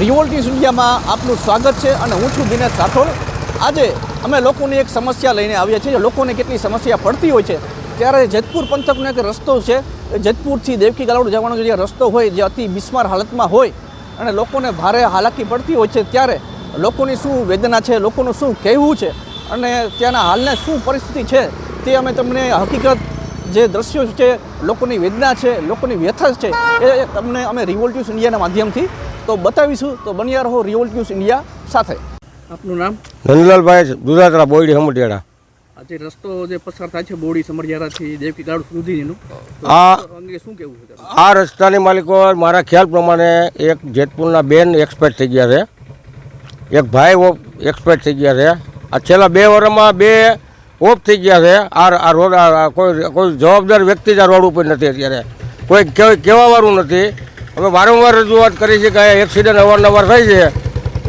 રિવોલ્ટિસ ઇન્ડિયામાં આપનું સ્વાગત છે અને હું છું દિનેશ રાઠોડ. આજે અમે લોકોની એક સમસ્યા લઈને આવ્યા છીએ. લોકોને કેટલી સમસ્યા પડતી હોય છે? ત્યારે જેતપુર પંથકનો એક રસ્તો છે. જેતપુરથી દેવકી ગાલોડ જવાનો જે રસ્તો હોય, જે અતિ બિસ્માર હાલતમાં હોય અને લોકોને ભારે હાલાકી પડતી હોય છે ત્યારે લોકોની શું વેદના છે? લોકોનું શું કહેવું છે? અને ત્યાંના હાલને શું પરિસ્થિતિ છે? તે અમે તમને હકીકત જે દ્રશ્યો છે, લોકોની વેદના છે, લોકોની વ્યથા છે, એ તમને અમે રિવોલ્ટ્યુસ ઇન્ડિયાના માધ્યમથી તો બતાવીશું. તો બન્યા રહો રિવોલ્ટ્યુસ ઇન્ડિયા સાથે. આપનું નામ? નંદલાલભાઈ દુધાતરા બોયડી હમટિયાળા. આજે રસ્તો જે પસાર થાય છે બોડી સમરજારાથી દેવકી ગાડ સુધીનું આ અંગે શું કહેવું છે આ રસ્તાની માલિકો મારા ખ્યાલ પ્રમાણે એક જેતપુરના બેન એક્સપાયર થઈ ગયા છે. એક ભાઈ ઓફ એક્સપાયર થઈ ગયા છે. આ છેલ્લા બે વર્ષમાં બે ઓફ થઈ ગયા છે. આ આ રોડ કોઈ કોઈ જવાબદાર વ્યક્તિ જ આ રોડ ઉપર નથી અત્યારે. કોઈ કહેવા કહેવાવાળું નથી. અમે વારંવાર રજૂઆત કરી છે કે એક્સિડન્ટ અવારનવાર થાય છે.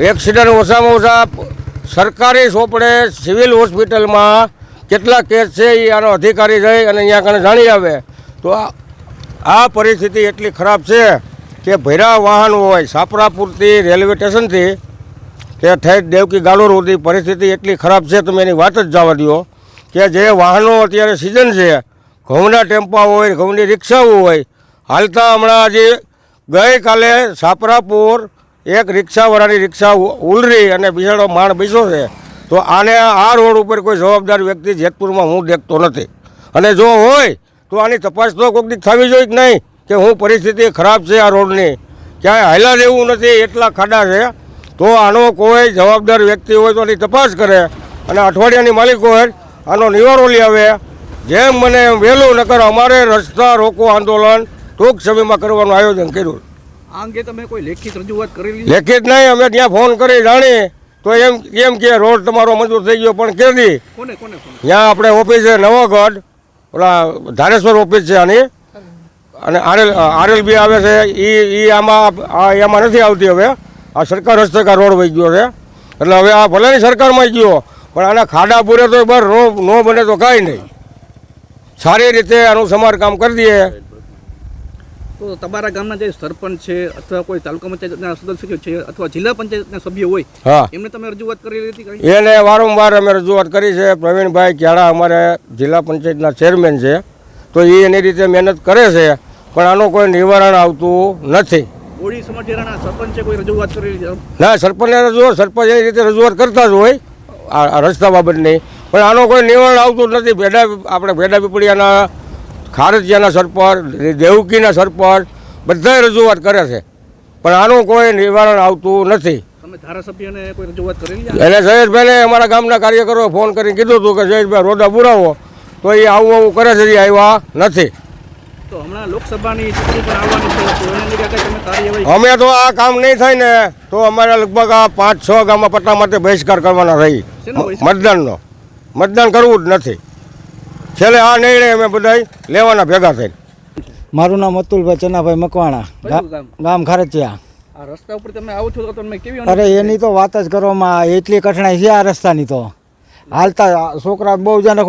એક્સિડન્ટ ઓછામાં ઓછા સરકારી સોપડે સિવિલ હોસ્પિટલમાં કેટલા કેસ છે એ આનો અધિકારી જઈ અને અહીંયા આગળ જાણી આવે. તો આ પરિસ્થિતિ એટલી ખરાબ છે કે ભૈરા વાહન હોય, સાપરાપુરથી રેલવે સ્ટેશનથી કે ઠેઠ દેવકી ગાલોર સુધી પરિસ્થિતિ એટલી ખરાબ છે, તમે એની વાત જ જવા દો કે જે વાહનો અત્યારે સિઝન છે, ઘઉંના ટેમ્પા હોય, ઘઉંની રિક્ષાઓ હોય, હાલતા હમણાં જે ગઈકાલે સાપરાપુર એક રિક્ષાવાળાની રિક્ષા ઉલરી અને બિચારો માણ બેસો છે, તો આને આ રોડ ઉપર કોઈ જવાબદાર વ્યક્તિ જેતપુરમાં હું દેખતો નથી. અને જો હોય, તો આની તપાસ તો કોઈક થવી જોઈએ કે નહીં, કે હું પરિસ્થિતિ ખરાબ છે આ રોડની. ક્યાંય હાલા જેવું નથી, એટલા ખાડા છે. તો આનો કોઈ જવાબદાર વ્યક્તિ હોય તો આની તપાસ કરે. અને અઠવાડિયાની માલિક હોય, આનો નિવારો લઈ આવે. જેમ મને વહેલું નકર અમારે રસ્તા રોકો આંદોલન ટૂંક સમયમાં કરવાનું આયોજન કર્યું. આ અંગે તમે કોઈ લેખિત રજૂઆત કરેલી? લેખિત નહીં અમે ત્યાં ફોન કરી જાણી તો એમ એમ કે રોડ તમારો મંજૂર થઈ ગયો પણ કેદી? કોને કોને ત્યાં આપણે ઓફિસ છે નવાગઢ ઓલા ધારેશ્વર ઓફિસ છે આની. અને આરએલ આરએલબી આવે છે એ એ આમાં આ એમાં નથી આવતી હવે. આ સરકાર હસ્તકાર રોડ વહી ગયો છે. એટલે હવે આ ભલેની સરકારમાં ગયો પણ આના ખાડા પૂરે તો બર નો નો બને તો કાંઈ નહીં. સારી રીતે આનું સમારકામ કરી દઈએ. તો તમારા ગામના જે સરપંચ છે અથવા કોઈ તાલુકા પંચાયતના સદસ્ય છે અથવા જિલ્લા પંચાયતના સભ્ય હોય એમને તમે રજૂઆત કરી હતી એને વારંવાર અમે રજૂઆત કરી છે. પ્રવીણભાઈ ક્યારા અમારે જિલ્લા પંચાયતના ચેરમેન છે. તો એ એની રીતે મહેનત કરે છે પણ આનું કોઈ નિવારણ આવતું નથી. ના સરપંચને રજૂઆત સરપંચ એની રીતે રજૂઆત કરતા જ હોય આ આ રસ્તા બાબતની. પણ આનું કોઈ નિવારણ આવતું નથી. ભેડા આપણે ભેડા પીપળિયાના ખારજિયાના સરપંચ દેવકીના સરપંચ બધાય રજૂઆત કરે છે. પણ આનું કોઈ નિવારણ આવતું નથી. એટલે જયેશભાઈને અમારા ગામના કાર્યકરોએ ફોન કરીને કીધું હતું કે જયેશભાઈ રોડા પુરાવો તો એ આવું આવું કરે છે આવ્યા નથી. અમે તો આ કામ નહીં થાય ને તો અમારે લગભગ આ પાંચ છ ગામમાં પટ્ટા માટે બહિષ્કાર કરવાના રહી. મતદાનનો. મતદાન કરવું જ નથી. છેલ્લે આ નિર્ણય અમે બધા લેવાના ભેગા થઈને. મારું નામ અતુલભાઈ ચનાભાઈ મકવાણા ગામ? ખારચિયા. રસ્તા ઉપર તમે આવો છો તો તમને કેવી અરે એની તો વાત જ કરવામાં એટલી કઠણાઈ છે આ રસ્તાની તો. હાલતા છોકરા બહુ જણ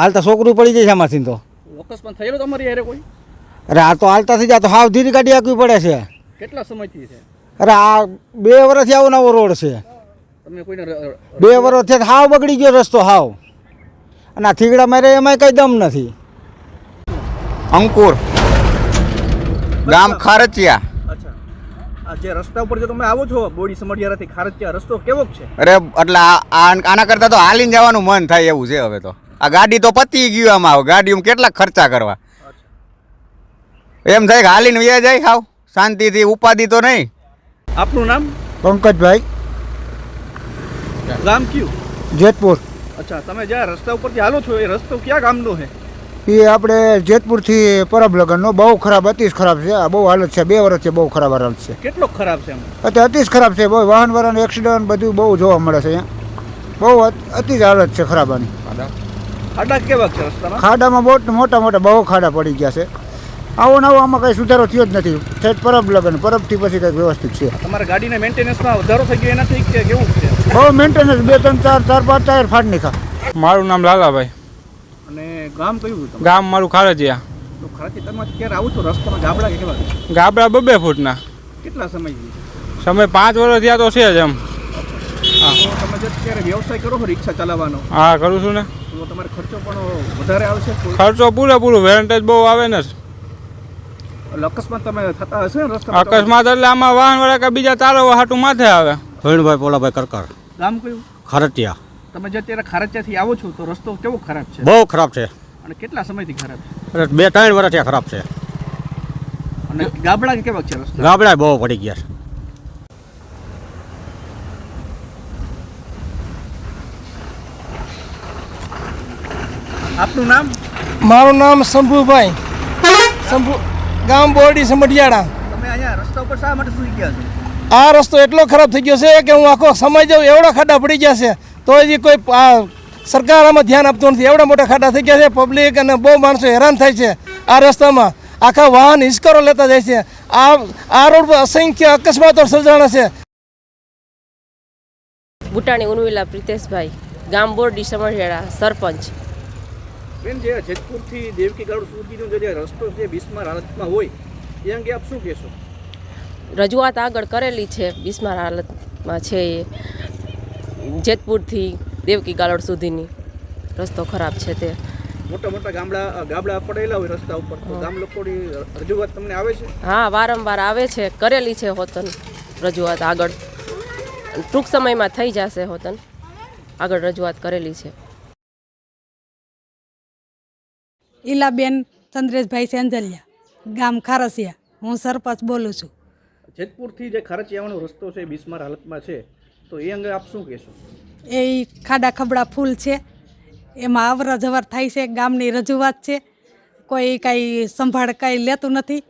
હાલતા છોકરું પડી જાય છે આમાંથી તો. અકસ્માત થયેલો તમારી હારે કોઈ? અરે આ તો હાલતા થઈ જાય તો હાવ ધીરી ગાડી આપવી પડે છે. કેટલા સમયથી છે? અરે આ બે વર્ષથી આવો નવો રોડ છે. તમે કોઈને બે વર્ષથી હાવ બગડી ગયો રસ્તો હાવ. અને આ થીગડા મારે એમાંય કંઈ દમ નથી. અંકુર. ગામ ખારચિયા. અચ્છા. આ જે રસ્તા ઉપર જો તમે આવો છો બોડી સમઢિયારાથી ખારચિયા રસ્તો કેવો છે? અરે એટલે આના કરતાં તો હાલીને જવાનું મન થાય એવું છે હવે તો. આ ગાડી તો પતી ગયું આમાં હવે. ગાડીમાં કેટલા ખર્ચા કરવા? એમ થાય કે હાલીને વ્યા જાય ખાવ શાંતિથી ઉપાધિ તો નહીં. આપનું નામ? પંકજભાઈ. ગામ કયું? જેતપુર. અચ્છા તમે જ્યાં રસ્તા ઉપરથી હાલો છો એ રસ્તો ક્યાં ગામનો છે? એ આપણે જેતપુરથી પરબ લગનનો બહુ ખરાબ અતિશ ખરાબ છે. આ બહુ હાલત છે. બે વર્ષથી બહુ ખરાબ હાલત છે. કેટલો ખરાબ છે અત્યારે અતિશ ખરાબ છે. બહુ વાહન વાહન એક્સિડન્ટ બધું બહુ જોવા મળે છે અહીંયા. બહુ અતિશ અતિ હાલત છે ખરાબ આની ખાડા કેવા છે રસ્તામાં? ખાડામાં બહુ મોટા મોટા બહુ ખાડા પડી ગયા છે. આવો નવો આમાં કઈ સુધારો થયો જ નથી. છેક પરબ લગન પરબથી પછી કંઈક વ્યવસ્થિત છે. તમારા ગાડીના મેન્ટેનન્સમાં વધારો થઈ ગયો એનાથી કે કેવું છે? બહુ મેન્ટેનન્સ બે ત્રણ ચાર ચાર પાંચ ટાયર ફાટ નાખા મારું નામ લાલાભાઈ. અને ગામ કયું ગામ મારું ખારજિયા. ગાબડા બબે ફૂટના. કેટલા સમય સમય પાંચ વર્ષ થયા તો છે જ એમ. વ્યવસાય કરો છો રિક્ષા ચલાવવાનો? હા કરું છું ને. તો તમારે ખર્ચો પણ વધારે આવશે ખર્ચો પૂરેપૂરો વેરંટેજ બહુ આવે ને. અકસ્માત તમે થતા હશે ને અકસ્માત એટલે આમાં વાહન વાળા કે બીજા તારો હાટું માથે આવે. ભીણભાઈ પોલાભાઈ કરકર. ગામ કયું? ખરટિયા. તમે જે અત્યારે ખારચિયાથી આવો છો તો રસ્તો કેવો ખરાબ છે? બહુ ખરાબ છે. અને કેટલા સમયથી ખરાબ છે? બે ત્રણ વર્ષ ત્યાં ખરાબ છે. અને ગાબડા કેવા છે રસ્તા? ગાબડા બહુ પડી ગયા છે. આપનું નામ? મારું નામ શંભુભાઈ. શંભુ ગામ બોરડી સમઢિયાળા. તમે અહીંયા રસ્તા ઉપર શા માટે સુઈ ગયા છો? આ રસ્તો એટલો ખરાબ થઈ ગયો છે કે હું આખો સમય જાઉં એવડા ખાડા પડી ગયા છે. તો હજી કોઈ આ સરકાર આમાં ધ્યાન આપતું નથી. એવડા મોટા ખાડા થઈ ગયા છે પબ્લિક અને બહુ માણસો હેરાન થાય છે આ રસ્તામાં. આખા વાહન હિસ્કરો લેતા જાય છે. આ આ રોડ પર અસંખ્ય અકસ્માતો સર્જાણા છે. બુટાણી ઉર્મિલા પ્રિતેશભાઈ ગામ બોરડી સમઢિયાળા સરપંચ. બેન જે જેતપુરથી દેવકી ગાડું સુધીનો જે રસ્તો છે બિસ્માર હાલતમાં હોય એ અંગે આપ શું કહેશો? રજૂઆત આગળ કરેલી છે બિસ્માર હાલતમાં છે એ. જેતપુરથી દેવકી ગાલોડ સુધીની રસ્તો ખરાબ છે તે. મોટા મોટા ગામડા ગામડા પડેલા હોય રસ્તા ઉપર. તો ગામ લોકોની રજૂઆત તમને આવે છે? હા વારંવાર આવે છે. કરેલી છે હોતન રજૂઆત આગળ. ટૂંક સમયમાં થઈ જશે હોતન. આગળ રજૂઆત કરેલી છે. ઈલાબેન ચંદ્રેશભાઈ સેંજલિયા ગામ ખારસિયા. હું સરપંચ બોલું છું. જેતપુરથી જે ખારચિયાવાનો રસ્તો છે બિસ્માર હાલતમાં છે તો એ અંગે આપ શું કહેશો? એ ખાડા ખબડા ફૂલ છે. એમાં અવર જવર થાય છે ગામની રજૂઆત છે. કોઈ કાંઈ સંભાળ કાંઈ લેતું નથી.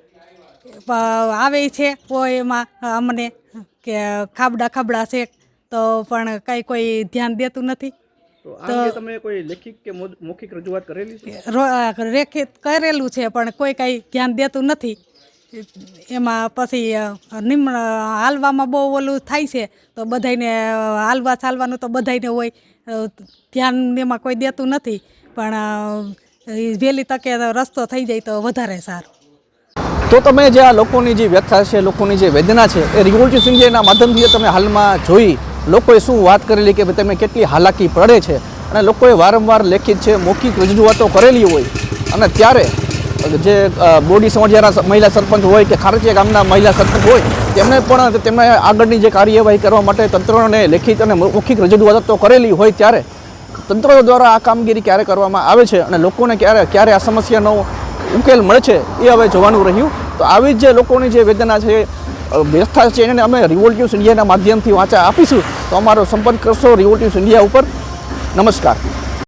આવે છે કોઈ એમાં અમને કે ખાબડા ખબડા છે તો પણ કાંઈ કોઈ ધ્યાન દેતું નથી. તો તમે કોઈ લેખિત કે મૌખિક રજૂઆત કરેલી છે? રેખિત કરેલું છે પણ કોઈ કાંઈ ધ્યાન દેતું નથી. એમાં પછી નિમ્ન હાલવામાં બહુ ઓલું થાય છે, તો બધાને હાલવા ચાલવાનું તો બધાને હોય ધ્યાન એમાં કોઈ દેતું નથી, પણ વહેલી તકે રસ્તો થઈ જાય તો વધારે સારું. તો તમે જે આ લોકોની જે વ્યથા છે, લોકોની જે વેદના છે, એ રિવોલ્યુ ઇન્ડિયાના માધ્યમથી તમે હાલમાં જોઈ, લોકોએ શું વાત કરેલી કે તેમને કેટલી હાલાકી પડે છે? અને લોકોએ વારંવાર લેખિત છે, મૌખિક રજૂઆતો કરેલી હોય, અને ત્યારે જે બોડી સમજ્યાના મહિલા સરપંચ હોય કે ખારચિયા ગામના મહિલા સરપંચ હોય તેમણે પણ તેમને આગળની જે કાર્યવાહી કરવા માટે તંત્રને લેખિત અને મૌખિક રજૂઆતો કરેલી હોય ત્યારે તંત્ર દ્વારા આ કામગીરી ક્યારે કરવામાં આવે છે અને લોકોને ક્યારે ક્યારે આ સમસ્યાનો ઉકેલ મળે છે એ હવે જોવાનું રહ્યું. તો આવી જ જે લોકોની જે વેદના છે વ્યથા છે એને અમે રિવોલ્ટિવ્સ ઇન્ડિયાના માધ્યમથી વાંચા આપીશું. તો અમારો સંપર્ક કરશો રિવોલ્ટિવ્સ ઇન્ડિયા ઉપર. નમસ્કાર.